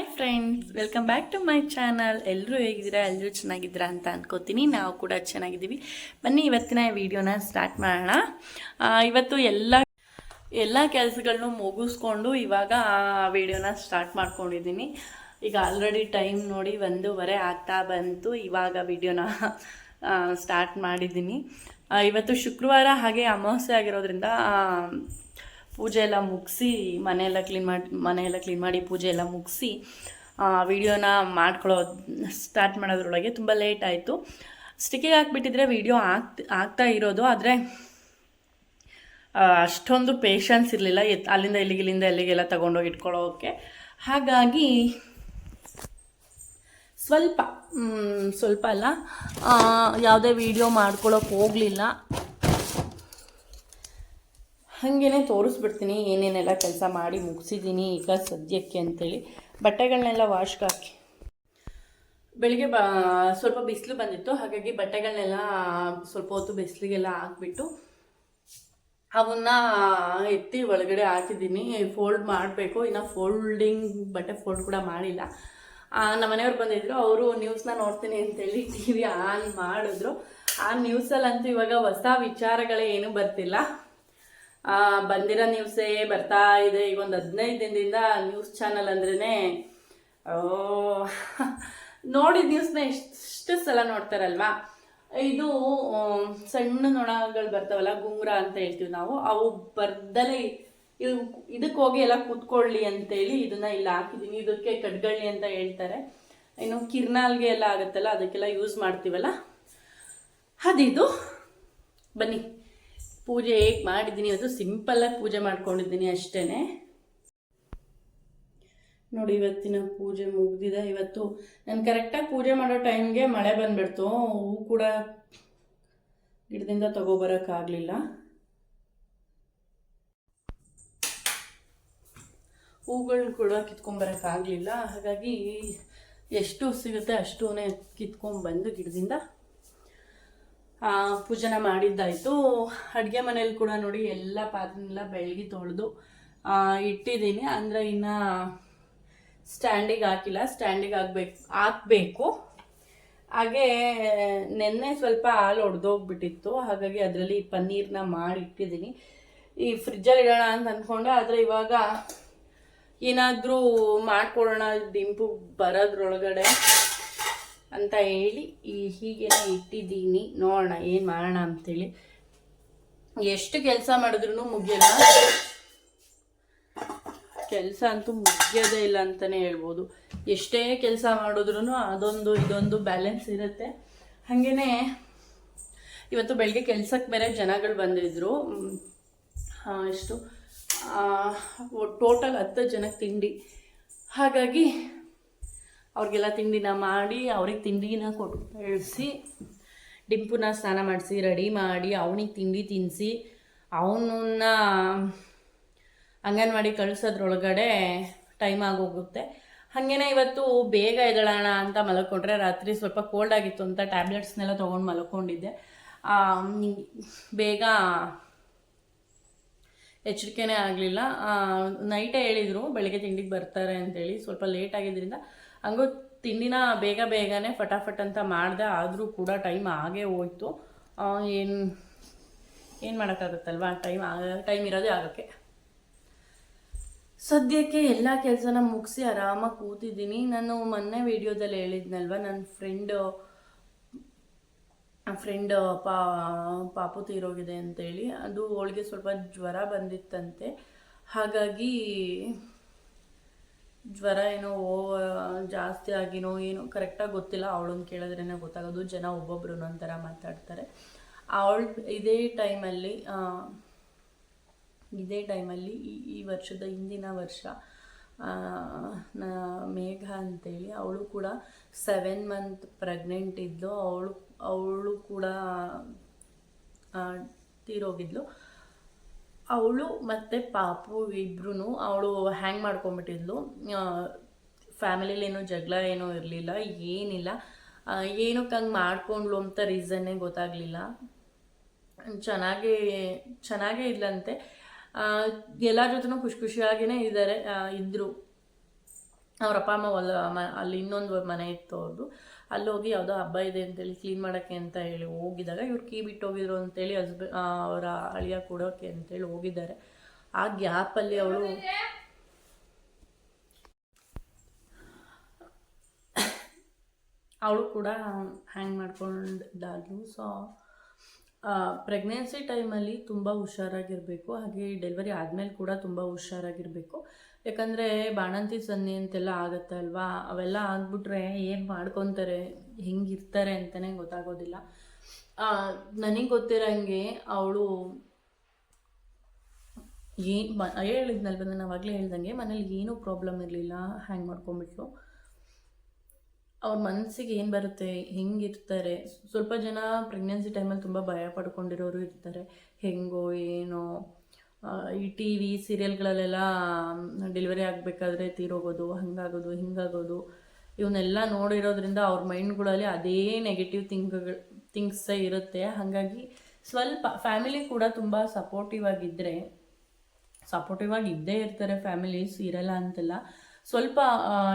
Hi friends welcome back to my channel ಎಲ್ಲರೂ ಹೇಗಿದ್ದೀರಾ? ಎಲ್ಲರೂ ಚೆನ್ನಾಗಿದ್ದೀರಾ ಅಂತ ಅನ್ಕೋತೀನಿ. ನಾವು ಕೂಡ ಚೆನ್ನಾಗಿದ್ದೀವಿ. ಬನ್ನಿ, ಇವತ್ತಿನ ವಿಡಿಯೋನ ಸ್ಟಾರ್ಟ್ ಮಾಡೋಣ. ಇವತ್ತು ಎಲ್ಲ ಎಲ್ಲ ಕೆಲಸಗಳನ್ನೂ ಮುಗಿಸ್ಕೊಂಡು ಇವಾಗ ಆ ವಿಡಿಯೋನ ಸ್ಟಾರ್ಟ್ ಮಾಡ್ಕೊಂಡಿದ್ದೀನಿ. ಈಗ ಆಲ್ರೆಡಿ ಟೈಮ್ ನೋಡಿ ಒಂದೂವರೆ ಆಗ್ತಾ ಬಂತು. ಇವಾಗ ವಿಡಿಯೋನ ಸ್ಟಾರ್ಟ್ ಮಾಡಿದ್ದೀನಿ. ಇವತ್ತು ಶುಕ್ರವಾರ ಹಾಗೆ ಅಮಾವಾಸ್ಯೆ ಆಗಿರೋದ್ರಿಂದ ಪೂಜೆ ಎಲ್ಲ ಮುಗಿಸಿ, ಮನೆಯೆಲ್ಲ ಕ್ಲೀನ್ ಮಾಡಿ, ಮನೆಯೆಲ್ಲ ಕ್ಲೀನ್ ಮಾಡಿ ಪೂಜೆ ಎಲ್ಲ ಮುಗಿಸಿ ವಿಡಿಯೋನ ಮಾಡ್ಕೊಳ್ಳೋ ಸ್ಟಾರ್ಟ್ ಮಾಡೋದ್ರೊಳಗೆ ತುಂಬ ಲೇಟ್ ಆಯಿತು. ಸ್ಟಿಕ್ಕಿಗೆ ಹಾಕ್ಬಿಟ್ಟಿದ್ರೆ ವಿಡಿಯೋ ಆಗ್ತಾ ಆಗ್ತಾ ಇರೋದು, ಆದರೆ ಅಷ್ಟೊಂದು ಪೇಷನ್ಸ್ ಇರಲಿಲ್ಲ. ಎತ್, ಅಲ್ಲಿಂದ ಇಲ್ಲಿಗೆ, ಇಲ್ಲಿಂದ ಎಲ್ಲಿಗೆಲ್ಲ ತೊಗೊಂಡೋಗಿ ಇಟ್ಕೊಳ್ಳೋಕ್ಕೆ ಹಾಗಾಗಿ, ಸ್ವಲ್ಪ ಸ್ವಲ್ಪ ಅಲ್ಲ ಯಾವುದೇ ವಿಡಿಯೋ ಮಾಡ್ಕೊಳ್ಳೋಕೆ ಹೋಗಲಿಲ್ಲ. ಹಾಗೇನೆ ತೋರಿಸ್ಬಿಡ್ತೀನಿ, ಏನೇನೆಲ್ಲ ಕೆಲಸ ಮಾಡಿ ಮುಗಿಸಿದ್ದೀನಿ ಈಗ ಸದ್ಯಕ್ಕೆ ಅಂತೇಳಿ. ಬಟ್ಟೆಗಳನ್ನೆಲ್ಲ ವಾಶ್ಗೆ ಹಾಕಿ. ಬೆಳಿಗ್ಗೆ ಬ, ಸ್ವಲ್ಪ ಬಿಸಿಲು ಬಂದಿತ್ತು, ಹಾಗಾಗಿ ಬಟ್ಟೆಗಳನ್ನೆಲ್ಲ ಸ್ವಲ್ಪ ಹೊತ್ತು ಬಿಸಿಲಿಗೆಲ್ಲ ಹಾಕ್ಬಿಟ್ಟು ಅವನ್ನ ಎತ್ತಿ ಒಳಗಡೆ ಹಾಕಿದ್ದೀನಿ. ಫೋಲ್ಡ್ ಮಾಡಬೇಕು, ಇನ್ನು ಫೋಲ್ಡಿಂಗ್ ಬಟ್ಟೆ ಫೋಲ್ಡ್ ಕೂಡ ಮಾಡಿಲ್ಲ. ನಮ್ಮ ಮನೆಯವ್ರು ಬಂದಿದ್ರು, ಅವರು ನ್ಯೂಸ್ನ ನೋಡ್ತೀನಿ ಅಂತೇಳಿ ಟಿ ವಿ ಆನ್ ಮಾಡಿದ್ರು. ಆ ನ್ಯೂಸಲ್ಲಂತೂ ಇವಾಗ ಹೊಸ ವಿಚಾರಗಳೇ ಏನೂ ಬರ್ತಿಲ್ಲ. ಬಂದಿರೋ ನ್ಯೂಸೇ ಬರ್ತಾ ಇದೆ. ಈಗ ಒಂದು ಹದಿನೈದು ದಿನದಿಂದ ನ್ಯೂಸ್ ಚಾನಲ್ ಅಂದ್ರೇ ನೋಡಿದ ನ್ಯೂಸ್ನ ಎಷ್ಟು ಸಲ ನೋಡ್ತಾರಲ್ವಾ? ಇದು ಸಣ್ಣ ನೊಣಗಳು ಬರ್ತಾವಲ್ಲ, ಗುಂಗ್ರ ಅಂತ ಹೇಳ್ತೀವಿ ನಾವು. ಅವು ಬರ್ದಲೇ ಇದು ಇದಕ್ಕೆ ಹೋಗಿ ಎಲ್ಲ ಕೂತ್ಕೊಳ್ಳಿ ಅಂತೇಳಿ ಇದನ್ನ ಇಲ್ಲಿ ಹಾಕಿದ್ದೀನಿ ಇದಕ್ಕೆ ಕಡ್ಗಳ್ಳಿ ಅಂತ ಹೇಳ್ತಾರೆ. ಇನ್ನು ಕಿರ್ನಾಲ್ಗೆ ಎಲ್ಲ ಆಗುತ್ತಲ್ಲ, ಅದಕ್ಕೆಲ್ಲ ಯೂಸ್ ಮಾಡ್ತೀವಲ್ಲ? ಅದಿದು. ಬನ್ನಿ. ಪೂಜೆ ಹೇಗೆ ಮಾಡಿದ್ದೀನಿ ಅದು ಸಿಂಪಲ್ಲಾಗಿ ಪೂಜೆ ಮಾಡ್ಕೊಂಡಿದ್ದೀನಿ ಅಷ್ಟೇ ನೋಡಿ, ಇವತ್ತಿನ ಪೂಜೆ ಮುಗ್ದಿದೆ. ಇವತ್ತು ನಾನು ಕರೆಕ್ಟಾಗಿ ಪೂಜೆ ಮಾಡೋ ಟೈಮ್ಗೆ ಮಳೆ ಬಂದ್ಬಿಡ್ತು. ಹೂ ಕೂಡ ಗಿಡದಿಂದ ತಗೋಬರೋಕ್ಕಾಗಲಿಲ್ಲ ಹೂಗಳನ್ನ ಕೂಡ ಕಿತ್ಕೊಂಬರೋಕ್ಕಾಗಲಿಲ್ಲ ಹಾಗಾಗಿ ಎಷ್ಟು ಸಿಗುತ್ತೆ ಅಷ್ಟೂ ಕಿತ್ಕೊಂಡ್ಬಂದು ಗಿಡದಿಂದ ಪೂಜೆನ ಮಾಡಿದ್ದಾಯಿತು. ಅಡುಗೆ ಮನೇಲಿ ಕೂಡ ನೋಡಿ ಎಲ್ಲ ಪಾತ್ರೆಲ್ಲ ಬೆಳಗ್ಗೆ ತೊಳೆದು ಇಟ್ಟಿದ್ದೀನಿ. ಅಂದರೆ ಇನ್ನು ಸ್ಟ್ಯಾಂಡಿಗೆ ಹಾಕಿಲ್ಲ. ಸ್ಟ್ಯಾಂಡಿಗೆ ಹಾಕ್ಬೇಕು ಹಾಕಬೇಕು. ಹಾಗೆ ನೆನ್ನೆ ಸ್ವಲ್ಪ ಹಾಲು ಒಡೆದೋಗ್ಬಿಟ್ಟಿತ್ತು. ಹಾಗಾಗಿ ಅದರಲ್ಲಿ ಪನ್ನೀರ್ನ ಮಾಡಿ ಇಟ್ಟಿದ್ದೀನಿ. ಈ ಫ್ರಿಜ್ಜಲ್ಲಿ ಇಡೋಣ ಅಂತ ಅಂದ್ಕೊಂಡೆ ಆದರೆ ಇವಾಗ ಏನಾದರೂ ಮಾಡ್ಕೊಳ್ಳೋಣ ದಿಂಪು ಬರೋದ್ರೊಳಗಡೆ. ಅಂತ ಹೇಳಿ ಈ ಹೀಗೇನೆ ಇಟ್ಟಿದ್ದೀನಿ. ನೋಡೋಣ ಏನು ಮಾಡೋಣ ಅಂತೇಳಿ. ಎಷ್ಟು ಕೆಲಸ ಮಾಡಿದ್ರು ಮುಗಿಯಲ್ಲ. ಕೆಲಸ ಅಂತೂ ಮುಗಿಯೋದೇ ಇಲ್ಲ ಅಂತಲೇ ಹೇಳ್ಬೋದು. ಎಷ್ಟೇ ಕೆಲಸ ಮಾಡಿದ್ರು ಅದೊಂದು ಇದೊಂದು ಬ್ಯಾಲೆನ್ಸ್ ಇರುತ್ತೆ. ಹಾಗೇನೆ ಇವತ್ತು ಬೆಳಗ್ಗೆ ಕೆಲ್ಸಕ್ಕೆ ಬೇರೆ ಜನಗಳು ಆ, ಎಷ್ಟು ಟೋಟಲ್ ಹತ್ತು ಜನಕ್ಕೆ ತಿಂಡಿ. ಹಾಗಾಗಿ ಅವ್ರಿಗೆಲ್ಲ ತಿಂಡಿನ ಮಾಡಿ ಅವ್ರಿಗೆ ತಿಂಡಿನ ಕೊಟ್ಟು ಕಳಿಸಿ ಡಿಂಪುನ ಸ್ನಾನ ಮಾಡಿಸಿ, ರೆಡಿ ಮಾಡಿ ಅವನಿಗೆ ತಿಂಡಿ ತಿನ್ನಿಸಿ ಅವನನ್ನ ಅಂಗನವಾಡಿ ಕಳಿಸೋದ್ರೊಳಗಡೆ ಟೈಮ್ ಆಗೋಗುತ್ತೆ. ಹಾಗೇನೆ ಇವತ್ತು ಬೇಗ ಎದ್ದೇಳೋಣ ಅಂತ ಮಲ್ಕೊಂಡ್ರೆ ರಾತ್ರಿ ಸ್ವಲ್ಪ ಕೋಲ್ಡ್ ಆಗಿತ್ತು ಅಂತ ಟ್ಯಾಬ್ಲೆಟ್ಸ್ನೆಲ್ಲ ತೊಗೊಂಡು ಮಲ್ಕೊಂಡಿದ್ದೆ. ಬೇಗ ಎಚ್ಚರಿಕೆನೇ ಆಗಲಿಲ್ಲ. ನೈಟೇ ಹೇಳಿದರು, ಬೆಳಗ್ಗೆ ತಿಂಡಿಗೆ ಬರ್ತಾರೆ ಅಂತೇಳಿ. ಸ್ವಲ್ಪ ಲೇಟ್ ಆಗಿದ್ದರಿಂದ ಹಂಗೂ ತಿಂಡಿನ ಬೇಗ ಬೇಗನೆ ಫಟಾಫಟ್ ಅಂತ ಮಾಡಿದೆ, ಆದರೂ ಕೂಡ ಟೈಮ್ ಆಗೇ ಹೋಯ್ತು. ಏನು ಏನು ಮಾಡೋಕ್ಕಾಗುತ್ತಲ್ವಾ? ಟೈಮ್ ಆಗ ಟೈಮ್ ಇರೋದೇ ಆಗೋಕ್ಕೆ. ಸದ್ಯಕ್ಕೆ ಎಲ್ಲ ಕೆಲಸನ ಮುಗಿಸಿ ಆರಾಮಾಗಿ ಕೂತಿದ್ದೀನಿ. ನಾನು ಮೊನ್ನೆ ವಿಡಿಯೋದಲ್ಲಿ ಹೇಳಿದ್ನಲ್ವ ನನ್ನ ಫ್ರೆಂಡು ಫ್ರೆಂಡ್ ಪಾ, ಪಾಪು ತೀರೋಗಿದೆ ಅಂತೇಳಿ. ಅದು ಅವಳಿಗೆ ಸ್ವಲ್ಪ ಜ್ವರ ಬಂದಿತ್ತಂತೆ. ಹಾಗಾಗಿ ಜ್ವರ ಏನೋ, ಓ ಜಾಸ್ತಿ ಆಗಿನೋ, ಏನೋ ಕರೆಕ್ಟಾಗಿ ಗೊತ್ತಿಲ್ಲ. ಅವಳನ್ನ ಕೇಳಿದ್ರೇ ಗೊತ್ತಾಗೋದು. ಜನ ಒಬ್ಬೊಬ್ರು ಒಂಥರ ಮಾತಾಡ್ತಾರೆ. ಅವಳು ಇದೇ ಟೈಮಲ್ಲಿ ಇದೇ ಟೈಮಲ್ಲಿ ಈ ಈ ವರ್ಷದ ಹಿಂದಿನ ವರ್ಷ ಮೇಘ ಅಂತೇಳಿ ಅವಳು ಕೂಡ ಸೆವೆನ್ ಮಂತ್ ಪ್ರೆಗ್ನೆಂಟ್ ಇದ್ಲು. ಅವಳು ಅವಳು ಕೂಡ ತೀರೋಗಿದ್ಲು. ಅವಳು ಮತ್ತು ಪಾಪು ಇಬ್ರು ಅವಳು ಹ್ಯಾಂಗ್ ಮಾಡ್ಕೊಂಬಿಟ್ಟಿದ್ಲು ಫ್ಯಾಮಿಲಿಲಿ ಜಗಳ ಏನೋ ಇರಲಿಲ್ಲ, ಏನಿಲ್ಲ. ಏನಕ್ಕೆ ಹಂಗೆ ಮಾಡ್ಕೊಂಡ್ಲು ಅಂತ ರೀಸನ್ನೇ ಗೊತ್ತಾಗಲಿಲ್ಲ. ಚೆನ್ನಾಗೇ ಚೆನ್ನಾಗೇ ಇಲ್ಲಂತೆ ಎಲ್ಲರ ಜೊತೆನೂ ಖುಷಿ ಖುಷಿಯಾಗಿಯೇ ಇದ್ದಾರೆ ಇದ್ದರು ಅವ್ರ ಅಪ್ಪ ಅಮ್ಮ ಮ- ಅಲ್ಲಿ ಇನ್ನೊಂದು ಮನೆ ಇತ್ತು ಅವ್ರದ್ದು ಅಲ್ಲಿ ಹೋಗಿ ಯಾವುದೋ ಹಬ್ಬ ಇದೆ ಅಂತೇಳಿ ಕ್ಲೀನ್ ಮಾಡೋಕ್ಕೆ ಅಂತ ಹೇಳಿ ಹೋಗಿದಾಗ ಇವ್ರು ಕೀ ಬಿಟ್ಟು ಹೋಗಿದ್ರು ಅಂತೇಳಿ ಹಸ್ಬೆ ಅವರ ಅಳಿಯ ಕೊಡೋಕ್ಕೆ ಅಂತೇಳಿ ಹೋಗಿದ್ದಾರೆ. ಆ ಗ್ಯಾಪಲ್ಲಿ ಅವಳು ಅವಳು ಕೂಡ ಹ್ಯಾಂಗ್ ಮಾಡ್ಕೊಂಡಿದ್ದಾದ್ಲು ಸೊ ಪ್ರೆಗ್ನೆನ್ಸಿ ಟೈಮಲ್ಲಿ ತುಂಬ ಹುಷಾರಾಗಿರಬೇಕು. ಹಾಗೆ ಡೆಲಿವರಿ ಆದಮೇಲೆ ಕೂಡ ತುಂಬ ಹುಷಾರಾಗಿರಬೇಕು. ಯಾಕಂದರೆ ಬಾಣಂತಿ ಸನ್ನಿ ಅಂತೆಲ್ಲ ಆಗುತ್ತೆ ಅಲ್ವಾ? ಅವೆಲ್ಲ ಆಗ್ಬಿಟ್ರೆ ಏನು ಮಾಡ್ಕೊತಾರೆ? ಹೆಂಗಿರ್ತಾರೆ ಅಂತಲೇ ಗೊತ್ತಾಗೋದಿಲ್ಲ. ನನಗೆ ಗೊತ್ತಿರೋಂಗೆ ಅವಳು ಏನು ಹೇಳಿದ್ನಲ್ವ? ನಾನು ಅವಾಗಲೇ ಹೇಳ್ದಂಗೆ ಮನೇಲಿ ಏನೂ ಪ್ರಾಬ್ಲಮ್ ಇರಲಿಲ್ಲ. ಹ್ಯಾಂಗ್ ಮಾಡ್ಕೊಂಬಿಟ್ಲು ಅವ್ರ ಮನಸ್ಸಿಗೆ ಏನು ಬರುತ್ತೆ ಹೆಂಗಿರ್ತಾರೆ ಸ್ವಲ್ಪ ಜನ ಪ್ರೆಗ್ನೆನ್ಸಿ ಟೈಮಲ್ಲಿ ತುಂಬ ಭಯ ಪಡ್ಕೊಂಡಿರೋರು ಇರ್ತಾರೆ. ಹೆಂಗೋ ಏನೋ ಈ ಟಿ ವಿ ಸೀರಿಯಲ್ಗಳಲ್ಲೆಲ್ಲ ಡೆಲಿವರಿ ಆಗಬೇಕಾದ್ರೆ ತೀರೋಗೋದು, ಹಂಗಾಗೋದು, ಹಿಂಗಾಗೋದು, ಇವನ್ನೆಲ್ಲ ನೋಡಿರೋದ್ರಿಂದ ಅವ್ರ ಮೈಂಡ್ಗಳಲ್ಲಿ ಅದೇ ನೆಗೆಟಿವ್ ಥಿಂಕ್ಗಳು ಥಿಂಕ್ಸೇ ಇರುತ್ತೆ. ಹಾಗಾಗಿ ಸ್ವಲ್ಪ ಫ್ಯಾಮಿಲಿ ಕೂಡ ತುಂಬ ಸಪೋರ್ಟಿವ್ ಆಗಿದ್ದರೆ ಸಪೋರ್ಟಿವ್ ಆಗಿ ಇದ್ದೇ ಇರ್ತಾರೆ ಫ್ಯಾಮಿಲೀಸ್ ಇರಲ್ಲ ಅಂತೆಲ್ಲ. ಸ್ವಲ್ಪ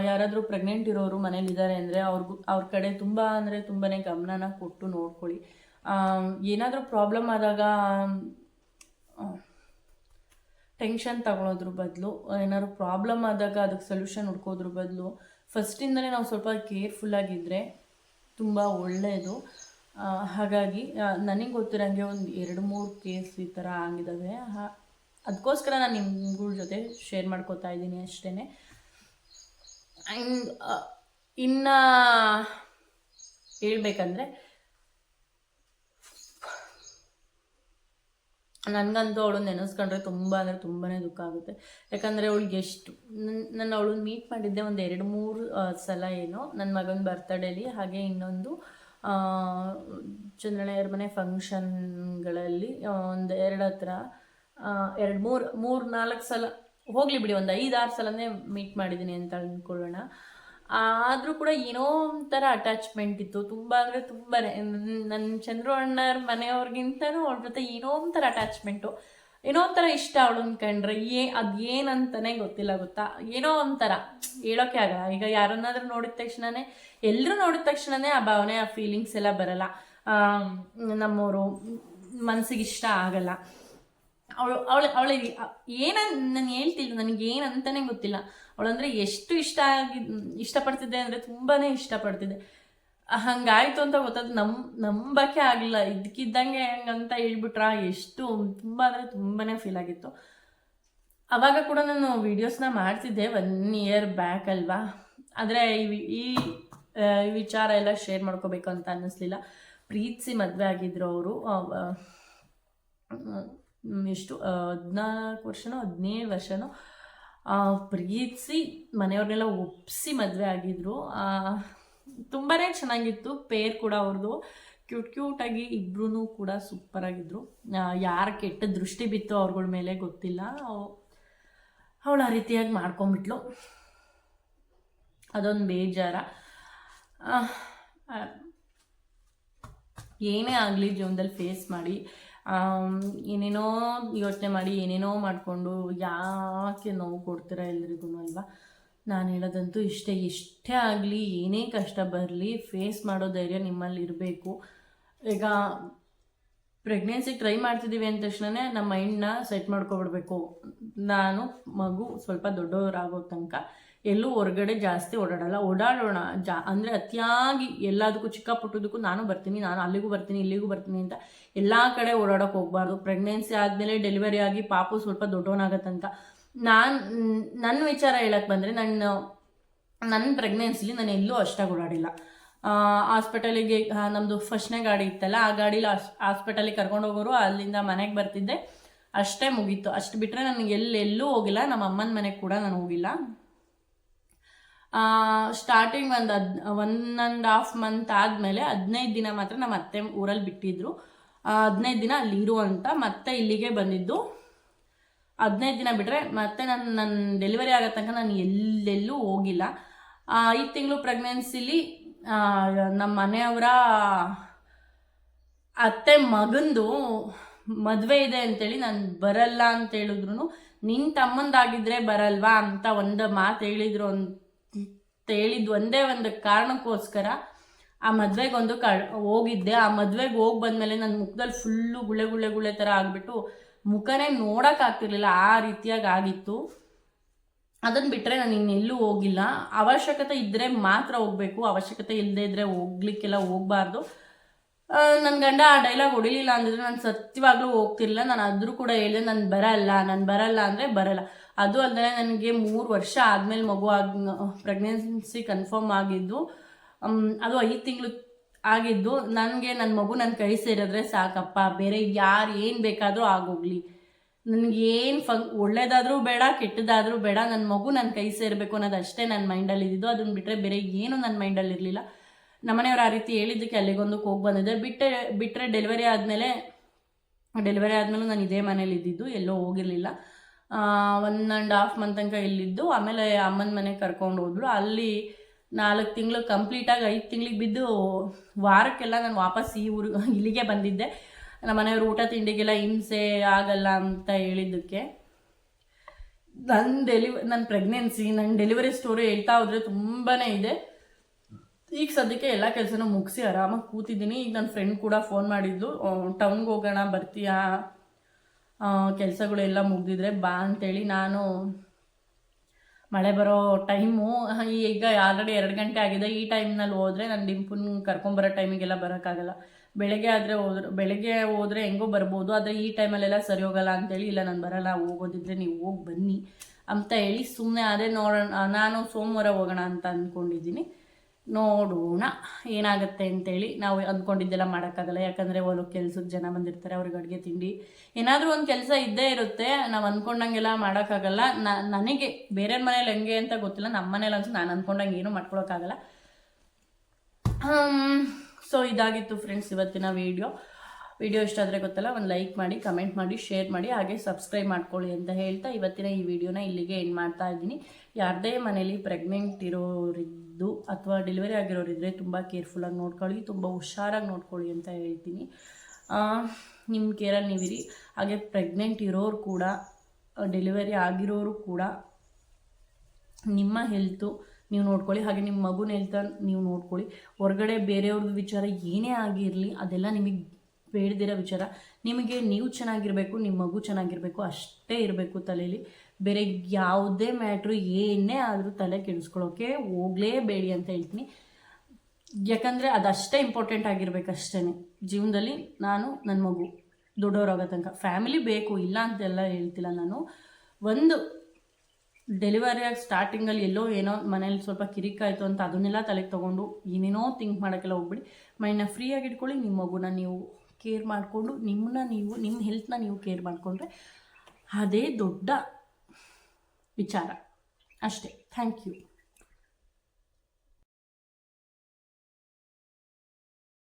ಯಾರಾದರೂ ಪ್ರೆಗ್ನೆಂಟ್ ಇರೋರು ಮನೇಲಿದ್ದಾರೆ ಅಂದರೆ ಅವ್ರಿಗೂ, ಅವ್ರ ಕಡೆ ತುಂಬ ಅಂದರೆ ತುಂಬಾ ಗಮನನ ಕೊಟ್ಟು ನೋಡ್ಕೊಳ್ಳಿ. ಏನಾದರೂ ಪ್ರಾಬ್ಲಮ್ ಆದಾಗ ಟೆನ್ಷನ್ ತಗೊಳೋದ್ರ ಬದಲು, ಏನಾದ್ರು ಪ್ರಾಬ್ಲಮ್ ಆದಾಗ ಅದಕ್ಕೆ ಸೊಲ್ಯೂಷನ್ ಹುಡ್ಕೋದ್ರ ಬದಲು ಫಸ್ಟಿಂದಲೇ ನಾವು ಸ್ವಲ್ಪ ಕೇರ್ಫುಲ್ಲಾಗಿದ್ದರೆ ತುಂಬ ಒಳ್ಳೆಯದು ಹಾಗಾಗಿ ನನಗೆ ಗೊತ್ತಿರೋಂಗೆ ಒಂದು ಎರಡು ಮೂರು ಕೇಸ್ ಈ ಥರ ಆಗಿದ್ದಾವೆ ಅದಕ್ಕೋಸ್ಕರ ನಾನು ನಿಮ್ಗಳ ಜೊತೆ ಶೇರ್ ಮಾಡ್ಕೋತಾ ಇದ್ದೀನಿ ಅಷ್ಟೇ ಆ್ಯಂಡ್ ಇನ್ನು ಹೇಳ್ಬೇಕಂದ್ರೆ, ನನಗಂತೂ ಅವಳು ನೆನೆಸ್ಕೊಂಡ್ರೆ ತುಂಬ ಅಂದರೆ ತುಂಬಾ ದುಃಖ ಆಗುತ್ತೆ. ಯಾಕಂದರೆ ಅವಳಿಗೆ ಎಷ್ಟು, ನಾನು ಅವಳನ್ನ ಮೀಟ್ ಮಾಡಿದ್ದೆ ಒಂದು ಎರಡು ಮೂರು ಸಲ ಏನೋ ನನ್ನ ಮಗನ ಬರ್ತಡೇಲಿ ಹಾಗೆ ಇನ್ನೊಂದು ಚಂದ್ರಣ್ಣಯ್ಯರ ಮನೆ ಫಂಕ್ಷನ್ಗಳಲ್ಲಿ ಒಂದು ಎರಡು ಹತ್ರ ಎರಡು ಮೂರು ಮೂರು ನಾಲ್ಕು ಸಲ ಹೋಗಲಿ ಬಿಡಿ, ಒಂದು ಆರು ಸಲನೇ ಮೀಟ್ ಮಾಡಿದ್ದೀನಿ ಅಂತ ಅಂದ್ಕೊಳ್ಳೋಣ ಆದರೂ ಕೂಡ ಏನೋ ಒಂಥರ ಅಟ್ಯಾಚ್ಮೆಂಟ್ ಇತ್ತು. ತುಂಬ ಅಂದರೆ ತುಂಬಾ ನನ್ನ ಚಂದ್ರು ಅಣ್ಣರ ಮನೆಯವ್ರಿಗಿಂತನೂ ಅವ್ಳ ಜೊತೆ ಏನೋ ಒಂಥರ ಅಟ್ಯಾಚ್ಮೆಂಟು ಏನೋ ಒಂಥರ ಇಷ್ಟ ಅವಳನ್ನ ಕಂಡ್ರೆ, ಏ ಅದು ಗೊತ್ತಿಲ್ಲ, ಗೊತ್ತಾ? ಏನೋ ಒಂಥರ. ಹೇಳೋಕೆ ಆಗಲ್ಲ. ಈಗ ಯಾರನ್ನಾದ್ರೂ ನೋಡಿದ ತಕ್ಷಣನೇ ಎಲ್ಲರೂ ನೋಡಿದ ತಕ್ಷಣನೇ ಆ ಭಾವನೆ, ಆ ಫೀಲಿಂಗ್ಸ್ ಎಲ್ಲ ಬರಲ್ಲ. ನಮ್ಮವರು ಮನಸ್ಸಿಗೆ ಇಷ್ಟ ಆಗಲ್ಲ. ಅವಳು ಅವಳು, ಅವಳಿಗೆ, ಏನ ನಾನು ಹೇಳ್ತಿಲ್ಲ, ನನಗೆ ಏನಂತಾನೆ ಗೊತ್ತಿಲ್ಲ. ಅವಳಂದ್ರೆ ಎಷ್ಟು ಇಷ್ಟ ಆಗಿ, ಇಷ್ಟಪಡ್ತಿದ್ದೆ ಅಂದರೆ ತುಂಬಾ ಇಷ್ಟಪಡ್ತಿದ್ದೆ. ಹಂಗಾಯ್ತು ಅಂತ ಗೊತ್ತಾದ ನಮ್, ನಂಬಕ್ಕೆ ಆಗಲಿಲ್ಲ. ಇದಕ್ಕಿದ್ದಂಗೆ ಹೆಂಗಂತ ಹೇಳ್ಬಿಟ್ರ, ಎಷ್ಟು, ತುಂಬ ಅಂದರೆ ತುಂಬಾ ಫೀಲ್ ಆಗಿತ್ತು. ಅವಾಗ ಕೂಡ ನಾನು ವೀಡಿಯೋಸ್ನ ಮಾಡ್ತಿದ್ದೆ ಒನ್ ಇಯರ್ ಬ್ಯಾಕ್ ಅಲ್ವಾ. ಆದರೆ ಈ ವಿಚಾರ ಎಲ್ಲ ಶೇರ್ ಮಾಡ್ಕೋಬೇಕು ಅಂತ ಅನ್ನಿಸ್ಲಿಲ್ಲ. ಪ್ರೀತಿಸಿ ಮದುವೆ ಆಗಿದ್ರು ಅವರು. ಎಷ್ಟು ಹದಿನಾಲ್ಕು ವರ್ಷನೋ, ಹದಿನೇಳು ವರ್ಷನೋ ಪ್ರೀತಿಸಿ ಮನೆಯವ್ರನ್ನೆಲ್ಲ ಒಪ್ಪಿಸಿ ಮದುವೆ ಆಗಿದ್ರು. ತುಂಬಾ ಚೆನ್ನಾಗಿತ್ತು. ಪೇರ್ ಕೂಡ ಅವ್ರದ್ದು ಕ್ಯೂಟ್ ಕ್ಯೂಟಾಗಿ ಇಬ್ಬರೂ ಕೂಡ ಸೂಪರಾಗಿದ್ದರು ಯಾರು ಕೆಟ್ಟ ದೃಷ್ಟಿ ಬಿತ್ತು ಅವ್ರಗಳ ಮೇಲೆ ಗೊತ್ತಿಲ್ಲ. ಅವಳು ಆ ರೀತಿಯಾಗಿ ಮಾಡ್ಕೊಂಬಿಟ್ಲು. ಅದೊಂದು ಬೇಜಾರ. ಏನೇ ಆಗಲಿ ಜೀವನದಲ್ಲಿ ಫೇಸ್ ಮಾಡಿ. ಏನೇನೋ ಯೋಚನೆ ಮಾಡಿ, ಏನೇನೋ ಮಾಡಿಕೊಂಡು ಯಾಕೆ ನೋವು ಕೊಡ್ತೀರಾ ಎಲ್ರಿಗೂ ಅಲ್ವಾ? ನಾನು ಹೇಳೋದಂತೂ ಇಷ್ಟೇ. ಇಷ್ಟೇ ಆಗಲಿ, ಏನೇ ಕಷ್ಟ ಬರಲಿ ಫೇಸ್ ಮಾಡೋ ಧೈರ್ಯ ನಿಮ್ಮಲ್ಲಿ ಇರಬೇಕು. ಈಗ ಪ್ರೆಗ್ನೆನ್ಸಿ ಟ್ರೈ ಮಾಡ್ತಿದ್ದೀವಿ ಅಂದ ತಕ್ಷಣ ನಮ್ಮ ಮೈಂಡ್ನ ಸೆಟ್ ಮಾಡ್ಕೊಬಿಡ್ಬೇಕು. ನಾನು, ಮಗು ಸ್ವಲ್ಪ ದೊಡ್ಡವರಾಗೋ ತನಕ. ಎಲ್ಲೂ ಹೊರಗಡೆ ಜಾಸ್ತಿ ಓಡಾಡೋಲ್ಲ. ಓಡಾಡೋಣ. ಜಾ, ಅಂದರೆ ಅತಿಯಾಗಿ ಎಲ್ಲದಕ್ಕೂ ಚಿಕ್ಕ ಪುಟ್ಟದಕ್ಕೂ ನಾನು ಬರ್ತೀನಿ, ನಾನು ಅಲ್ಲಿಗೂ ಬರ್ತೀನಿ, ಇಲ್ಲಿಗೂ ಬರ್ತೀನಿ ಅಂತ ಎಲ್ಲ ಕಡೆ ಓಡಾಡೋಕೆ ಹೋಗ್ಬಾರ್ದು. ಪ್ರೆಗ್ನೆನ್ಸಿ ಆದಮೇಲೆ ಡೆಲಿವರಿ ಆಗಿ ಪಾಪು ಸ್ವಲ್ಪ ದೊಡ್ಡವನಾಗತ್ತಂತ. ನಾನು ನನ್ನ ವಿಚಾರ ಹೇಳಕ್ಕೆ ಬಂದರೆ ನನ್ನ ನನ್ನ ಪ್ರೆಗ್ನೆನ್ಸಿಲಿ ನಾನು ಎಲ್ಲೂ ಅಷ್ಟಾಗಿ ಓಡಾಡಿಲ್ಲ. ಹಾಸ್ಪಿಟಲಿಗೆ ನಮ್ಮದು ಫಸ್ಟ್ನೇ ಗಾಡಿ ಇತ್ತಲ್ಲ, ಆ ಗಾಡೀಲಿ ಹಾಸ್ಪಿಟಲಿಗೆ ಕರ್ಕೊಂಡು ಹೋಗೋರು ಅಲ್ಲಿಂದ ಮನೆಗೆ ಬರ್ತಿದ್ದೆ. ಅಷ್ಟೇ ಮುಗೀತು. ಅಷ್ಟು ಬಿಟ್ಟರೆ ನನಗೆ ಎಲ್ಲೆಲ್ಲೂ ಹೋಗಿಲ್ಲ. ನಮ್ಮ ಅಮ್ಮನ ಮನೆಗೆ ಕೂಡ ನಾನು ಹೋಗಿಲ್ಲ. ಸ್ಟಾರ್ಟಿಂಗ್ ಒಂದು ಹದ್ ಒನ್ ಆ್ಯಂಡ್ ಹಾಫ್ ಮಂತ್ ಆದಮೇಲೆ ಹದಿನೈದು ದಿನ ಮಾತ್ರ ನಮ್ಮ ಅತ್ತೆ ಊರಲ್ಲಿ ಬಿಟ್ಟಿದ್ರು. ಹದಿನೈದು ದಿನ ಅಲ್ಲಿ ಇರು ಅಂತ ಮತ್ತೆ ಇಲ್ಲಿಗೆ ಬಂದಿದ್ದು. ಹದಿನೈದು ದಿನ ಬಿಟ್ಟರೆ ಮತ್ತೆ ನಾನು ನನ್ನ ಡೆಲಿವರಿ ಆಗೋ ತನಕ ನಾನು ಎಲ್ಲೆಲ್ಲೂ ಹೋಗಿಲ್ಲ. ಐದು ತಿಂಗಳು ಪ್ರೆಗ್ನೆನ್ಸಿಲಿ ನಮ್ಮ ಮನೆಯವರ ಅತ್ತೆ ಮಗಂದು ಮದುವೆ ಇದೆ ಅಂತೇಳಿ ನಾನು ಬರಲ್ಲ ಅಂತ ಹೇಳಿದ್ರು ನಿನ್ನ ತಮ್ಮಂದಾಗಿದ್ರೆ ಬರಲ್ವಾ ಅಂತ ಒಂದು ಮಾತು ಹೇಳಿದ್ರು ಅಂತ ಹೇಳಿದ್ದು ಒಂದೇ ಒಂದು ಕಾರಣಕ್ಕೋಸ್ಕರ ಆ ಮದ್ವೆಗೆ ಒಂದು ಕ ಹೋಗಿದ್ದೆ. ಆ ಮದ್ವೆಗೆ ಹೋಗಿ ಬಂದಮೇಲೆ ನನ್ನ ಮುಖದಲ್ಲಿ ಫುಲ್ಲು ಗುಳೆ ಗುಳೆ ಗುಳೆ ಥರ ಆಗಿಬಿಟ್ಟು ಮುಖನೇ ನೋಡೋಕ್ಕಾಗ್ತಿರ್ಲಿಲ್ಲ ಆ ರೀತಿಯಾಗಿ ಆಗಿತ್ತು. ಅದನ್ನು ಬಿಟ್ಟರೆ ನಾನು ಇನ್ನೆಲ್ಲೂ ಹೋಗಿಲ್ಲ. ಅವಶ್ಯಕತೆ ಇದ್ದರೆ ಮಾತ್ರ ಹೋಗಬೇಕು. ಅವಶ್ಯಕತೆ ಇಲ್ಲದೇ ಇದ್ದರೆ ಹೋಗ್ಲಿಕ್ಕೆಲ್ಲ ಹೋಗಬಾರ್ದು. ನನ್ನ ಗಂಡ ಆ ಡೈಲಾಗ್ ಹೊಡಿಲಿಲ್ಲ ಅಂದಿದ್ರೆ ನಾನು ಸತ್ಯವಾಗ್ಲೂ ಹೋಗ್ತಿರ್ಲಿಲ್ಲ. ನಾನು ಅದ್ರೂ ಕೂಡ ಹೇಳಿದೆ, ನಾನು ಬರಲ್ಲ ನಾನು ಬರಲ್ಲ ಅಂದರೆ ಬರಲ್ಲ. ಅದು ಅಲ್ಲದೆ ನನಗೆ ಮೂರು ವರ್ಷ ಆದಮೇಲೆ ಮಗು ಆಗ ಪ್ರೆಗ್ನೆನ್ಸಿ ಕನ್ಫರ್ಮ್ ಆಗಿದ್ದು ಅದು ಐದು ತಿಂಗಳು ಆಗಿದ್ದು, ನನಗೆ ನನ್ನ ಮಗು ನನ್ನ ಕೈ ಸೇರಿದ್ರೆ ಸಾಕಪ್ಪ. ಬೇರೆ ಯಾರು ಏನು ಬೇಕಾದರೂ ಆಗೋಗ್ಲಿ. ನನಗೇನು ಫಂಕ್, ಒಳ್ಳೇದಾದರೂ ಬೇಡ, ಕೆಟ್ಟದಾದರೂ ಬೇಡ. ನನ್ನ ಮಗು ನನ್ನ ಕೈ ಸೇರಬೇಕು ಅನ್ನೋದು ಅಷ್ಟೇ ನನ್ನ ಮೈಂಡಲ್ಲಿ ಇದ್ದಿದ್ದು ಅದನ್ನು ಬಿಟ್ಟರೆ ಬೇರೆ ಏನು ನನ್ನ ಮೈಂಡಲ್ಲಿ ಇರಲಿಲ್ಲ ನಮ್ಮನೆಯವ್ರು ಆ ರೀತಿ ಹೇಳಿದ್ದಕ್ಕೆ ಅಲ್ಲಿಗೊಂದು ಹೋಗಿ ಬಂದಿದೆ ಬಿಟ್ಟೆ ಬಿಟ್ಟರೆ ಡೆಲಿವರಿ ಆದಮೇಲೆ ಡೆಲಿವರಿ ಆದಮೇಲೆ ನಾನು ಇದೇ ಮನೇಲಿ ಇದ್ದಿದ್ದು, ಎಲ್ಲೋ ಹೋಗಿರಲಿಲ್ಲ. ಒನ್ ಆ್ಯಂಡ್ ಹಾಫ್ ಮಂತ್ ತನಕ ಇಲ್ಲಿದ್ದು. ಆಮೇಲೆ ಅಮ್ಮನ ಮನೆಗೆ ಕರ್ಕೊಂಡು ಹೋದ್ರು ಅಲ್ಲಿ ನಾಲ್ಕು ತಿಂಗಳು ಕಂಪ್ಲೀಟಾಗಿ ಐದು ತಿಂಗಳಿಗೆ ಬಿದ್ದು ವಾರಕ್ಕೆಲ್ಲ ನಾನು ವಾಪಸ್ ಈ ಊರು, ಇಲ್ಲಿಗೆ ಬಂದಿದ್ದೆ. ನಮ್ಮ ಮನೆಯವರು ಊಟ ತಿಂಡಿಗೆಲ್ಲ ಹಿಂಸೆ ಆಗಲ್ಲ ಅಂತ ಹೇಳಿದ್ದಕ್ಕೆ. ನನ್ನ ಡೆಲಿವ ನನ್ನ ಪ್ರೆಗ್ನೆನ್ಸಿ ನನ್ನ ಡೆಲಿವರಿ ಸ್ಟೋರಿ ಹೇಳ್ತಾ ಹೋದರೆ ತುಂಬಾ ಇದೆ. ಈಗ ಸದ್ಯಕ್ಕೆ ಎಲ್ಲ ಕೆಲಸನೂ ಮುಗಿಸಿ ಆರಾಮಾಗಿ ಕೂತಿದ್ದೀನಿ. ಈಗ ನನ್ನ ಫ್ರೆಂಡ್ ಕೂಡ ಫೋನ್ ಮಾಡಿದ್ದು ಟೌನ್ಗೆ ಹೋಗೋಣ, ಬರ್ತೀಯಾ? ಕೆಲಸಗಳೆಲ್ಲ ಮುಗ್ದಿದ್ರೆ ಬಾ ಅಂತೇಳಿ ನಾನು ಮಳೆ ಬರೋ ಟೈಮು ಈಗ ಆಲ್ರೆಡಿ ಎರಡು ಗಂಟೆ ಆಗಿದೆ. ಈ ಟೈಮ್ನಲ್ಲಿ ಹೋದರೆ ನಾನು ಡಿಂಪುನ್ ಕರ್ಕೊಂಬರೋ ಟೈಮಿಗೆಲ್ಲ ಬರೋಕ್ಕಾಗಲ್ಲ. ಬೆಳಗ್ಗೆ ಆದರೆ ಹೋದ್ರೆ, ಬೆಳಗ್ಗೆ ಹೋದರೆ ಹೆಂಗೋ ಬರ್ಬೋದು. ಆದರೆ ಈ ಟೈಮಲ್ಲೆಲ್ಲ ಸರಿ ಹೋಗಲ್ಲ ಅಂತೇಳಿ ಇಲ್ಲ, ನಾನು ಬರೋಲ್ಲ, ಹೋಗೋದಿದ್ರೆ ನೀವು ಹೋಗಿ ಬನ್ನಿ ಅಂತ ಹೇಳಿ ಸುಮ್ಮನೆ ಅದೇ ನೋಡೋಣ, ನಾನು ಸೋಮವಾರ ಹೋಗೋಣ ಅಂತ ಅಂದ್ಕೊಂಡಿದ್ದೀನಿ ನೋಡೋಣ ಏನಾಗುತ್ತೆ ಅಂತೇಳಿ ನಾವು ಅಂದ್ಕೊಂಡಿದ್ದೆಲ್ಲ ಮಾಡೋಕ್ಕಾಗಲ್ಲ. ಯಾಕಂದರೆ ಒಲು ಕೆಲ್ಸಕ್ಕೆ ಜನ ಬಂದಿರ್ತಾರೆ, ಅವ್ರಿಗೆ ಅಡುಗೆ, ತಿಂಡಿ. ಏನಾದರೂ ಒಂದು ಕೆಲಸ ಇದ್ದೇ ಇರುತ್ತೆ. ನಾವು ಅಂದ್ಕೊಂಡಂಗೆಲ್ಲ ಮಾಡೋಕ್ಕಾಗಲ್ಲ. ನನಗೆ ಬೇರೆ ಮನೇಲಿ ಹೆಂಗೆ ಅಂತ ಗೊತ್ತಿಲ್ಲ. ನಮ್ಮ ಮನೇಲಿ ಅಂತೂ ನಾನು ಅಂದ್ಕೊಂಡಂಗೆ ಏನೂ ಮಾಡ್ಕೊಳಕ್ಕಾಗಲ್ಲ. ಸೊ ಇದಾಗಿತ್ತು ಫ್ರೆಂಡ್ಸ್ ಇವತ್ತಿನ ವಿಡಿಯೋ ವಿಡಿಯೋ ಇಷ್ಟ ಆದರೆ ಗೊತ್ತಲ್ಲ, ಒಂದು ಲೈಕ್ ಮಾಡಿ ಕಮೆಂಟ್ ಮಾಡಿ ಶೇರ್ ಮಾಡಿ, ಹಾಗೆ ಸಬ್ಸ್ಕ್ರೈಬ್ ಮಾಡ್ಕೊಳ್ಳಿ ಅಂತ ಹೇಳ್ತಾ ಇವತ್ತಿನ ಈ ವಿಡಿಯೋನ ಇಲ್ಲಿಗೆ ಎಂಡ್ ಮಾಡ್ತಾ ಇದ್ದೀನಿ. ಯಾರದೇ ಮನೇಲಿ ಪ್ರೆಗ್ನೆಂಟ್ ಇರೋರಿದ್ದು ಅಥವಾ ಡೆಲಿವರಿ ಆಗಿರೋರಿದ್ರೆ ತುಂಬ ಕೇರ್ಫುಲ್ಲಾಗಿ ನೋಡ್ಕೊಳ್ಳಿ, ತುಂಬ ಹುಷಾರಾಗಿ ನೋಡ್ಕೊಳ್ಳಿ ಅಂತ ಹೇಳ್ತೀನಿ. ನಿಮ್ಮ ಕೇರಲ್ಲಿ ನೀವಿರಿ. ಹಾಗೆ ಪ್ರೆಗ್ನೆಂಟ್ ಇರೋರು ಕೂಡ ಡೆಲಿವರಿ ಆಗಿರೋರು ಕೂಡ ನಿಮ್ಮ ಹೆಲ್ತು ನೀವು ನೋಡ್ಕೊಳ್ಳಿ. ಹಾಗೆ ನಿಮ್ಮ ಮಗುನ ಹೆಲ್ತ ನೀವು ನೋಡ್ಕೊಳ್ಳಿ. ಹೊರಗಡೆ ಬೇರೆಯವ್ರದ್ದು ವಿಚಾರ ಏನೇ ಆಗಿರಲಿ, ಅದೆಲ್ಲ ನಿಮಗೆ ಬೇಡದಿರೋ ವಿಚಾರ. ನಿಮಗೆ ನೀವು ಚೆನ್ನಾಗಿರಬೇಕು ನಿಮ್ಮ ಮಗು ಚೆನ್ನಾಗಿರಬೇಕು, ಅಷ್ಟೇ ಇರಬೇಕು ತಲೆಯಲ್ಲಿ ಬೇರೆ ಯಾವುದೇ ಮ್ಯಾಟ್ರು ಏನೇ ಆದರೂ ತಲೆ ಕೆಡಿಸ್ಕೊಳ್ಳೋಕೆ ಹೋಗಲೇಬೇಡಿ ಅಂತ ಹೇಳ್ತೀನಿ. ಯಾಕಂದರೆ ಅದಷ್ಟೇ ಇಂಪಾರ್ಟೆಂಟ್ ಆಗಿರ್ಬೇಕಷ್ಟೇ ಜೀವನದಲ್ಲಿ ನಾನು ನನ್ನ ಮಗು, ದೊಡ್ಡವರಾಗೋ ತನಕ. ಫ್ಯಾಮಿಲಿ ಬೇಕು, ಇಲ್ಲ ಅಂತೆಲ್ಲ ಹೇಳ್ತಿಲ್ಲ ನಾನು. ಒಂದು ಡೆಲಿವರಿ ಆಗಿ ಸ್ಟಾರ್ಟಿಂಗಲ್ಲಿ ಎಲ್ಲೋ ಏನೋ ಮನೇಲಿ ಸ್ವಲ್ಪ ಕಿರಿಕಾಯಿತು ಅಂತ ಅದನ್ನೆಲ್ಲ ತಲೆಗೆ ತೊಗೊಂಡು ಏನೇನೋ ಥಿಂಕ್ ಮಾಡೋಕ್ಕೆಲ್ಲ ಹೋಗ್ಬಿಡಿ. ಮೈಂಡ್ನ ಫ್ರೀಯಾಗಿ ಇಟ್ಕೊಳ್ಳಿ ನಿಮ್ಮ ಮಗುನ ನೀವು ಕೇರ್ ಮಾಡಿಕೊಂಡು ನಿಮ್ಮನ್ನ ನೀವು ನಿಮ್ಮ ಹೆಲ್ತ್ನ ನೀವು ಕೇರ್ ಮಾಡಿಕೊಂಡ್ರೆ ಅದೇ ದೊಡ್ಡ ವಿಚಾರ. ಅಷ್ಟೇ. Thank you